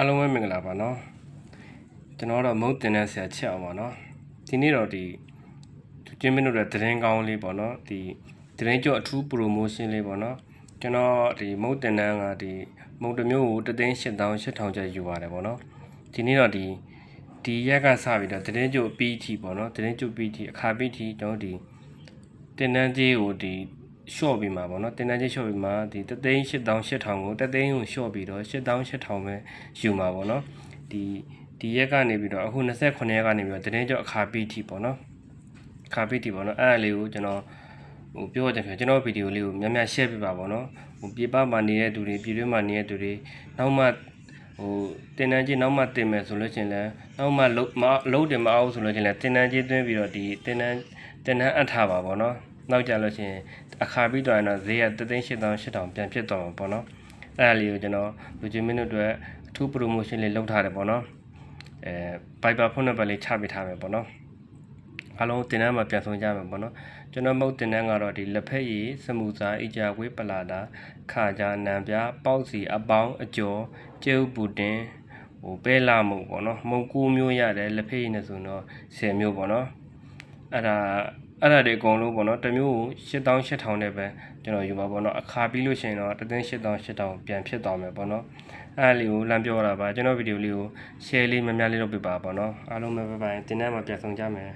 အားလုံးပဲမင်္ဂလာပါနော်ကျွန်တော်တော့မုတ်တင်တဲ့ဆရာချက်အောင်ပါနော်ဒီနေ့တော့ဒီကျင်းမင်းတို့ရဲ့သတင်းကောင်းလေးပေါ့နော်ဒီသတင်းကျော်အထူး promotion လေးပေါ့နော်ကျွန်တော်ဒီမုတ်တင်တန်းကဒီမုတ်တစ်မျိုးကိုတသိန်း8000 8000ကျပ်ယူပါတယ်ပေါ့နော်ဒီနေ့တော့ဒီဒီရက်ကစပြီးတော့သတင်းကျော်ပြီးထီပေါ့နော်သတင်းကျော်ပြီးထီအခါပြီးထီကျွန်တော်ဒီတင်တန်းကြီးကိုဒီ short ပြီးမှာပေါ့နော်တင်တန်းချင်း short ပြီးမှာဒီတသိန်း8000 8000ကိုတသိန်းကို short ပြီးတော့8000 8000ပဲယူမှာပေါ့နော်ဒီဒီရက်ကနေပြီးတော့အခု29ရက်ကနေပြီးတော့တင်းကြောက်အခါပြီးထိပေါ့နော်အခါပြီးထိပေါ့နော်အဲ့ဒါလေးကိုကျွန်တော်ဟိုပြောရတဲ့ဖြစ်ကျွန်တော်ဗီဒီယိုလေးကိုများများ share ပေးပါပေါ့နော်ဟိုပြေပမှာနေတဲ့သူတွေပြည်တွင်းမှာနေတဲ့သူတွေနောက်မှဟိုတင်တန်းချင်းနောက်မှတင်မယ်ဆိုလို့ချင်းလဲနောက်မှလုံးမလုံးတင်မအောင်ဆိုလို့ချင်းလဲတင်တန်းချင်းသွင်းပြီးတော့ဒီတင်တန်းတင်တန်းအပ်ထားပါပေါ့နော် နောက်ကြလို့ချင်းအခါပြီးတော့ရင်တော့ဈေးက38000 8000ပြန်ဖြစ်သွားမှာပေါ့နော်အဲ့ဒါလေးကိုကျွန်တော်လူချင်းမင်းတို့အတွက်အထူး promotion လေးလုပ်ထားတယ်ပေါ့နော်အဲ Viber ဖုန်းနံပါတ်လေးချပေးထားမယ်ပေါ့နော်အားလုံးတင်တန်းမှာပြန်ဆောင်ကြမယ်ပေါ့နော်ကျွန်တော်မဟုတ်တင်တန်းကတော့ဒီလက်ဖက်ရည်စမူစာအကြဝေးပလာတာခါကြနံပြပေါက်စီအပေါင်းအကျော်ကျဲဥပူတင်ဟိုပဲလာမှုပေါ့နော်မုံကူမျိုးရတယ်လက်ဖက်ရည်နဲ့ဆိုတော့10မျိုးပေါ့နော် အဲ့ဒါအဲ့ဒါတွေအကုန်လုံးပေါ့နော်တစ်မျိုးကို8000 8000နဲ့ပဲကျွန်တော်ယူပါပေါ့နော်အခါပြီးလို့ရှိရင်တော့တသိန်း8000 8000ပြန်ဖြစ်သွားမယ်ပေါ့နော်အဲ့ဒါလေးကိုလမ်းပြောတာပါကျွန်တော်ဗီဒီယိုလေးကို share လေးများများလေးလုပ်ပေးပါပေါ့နော်အားလုံးပဲဘိုင်ဘိုင်တင်တန်းမှာပြန်ဆောင်ကြမယ်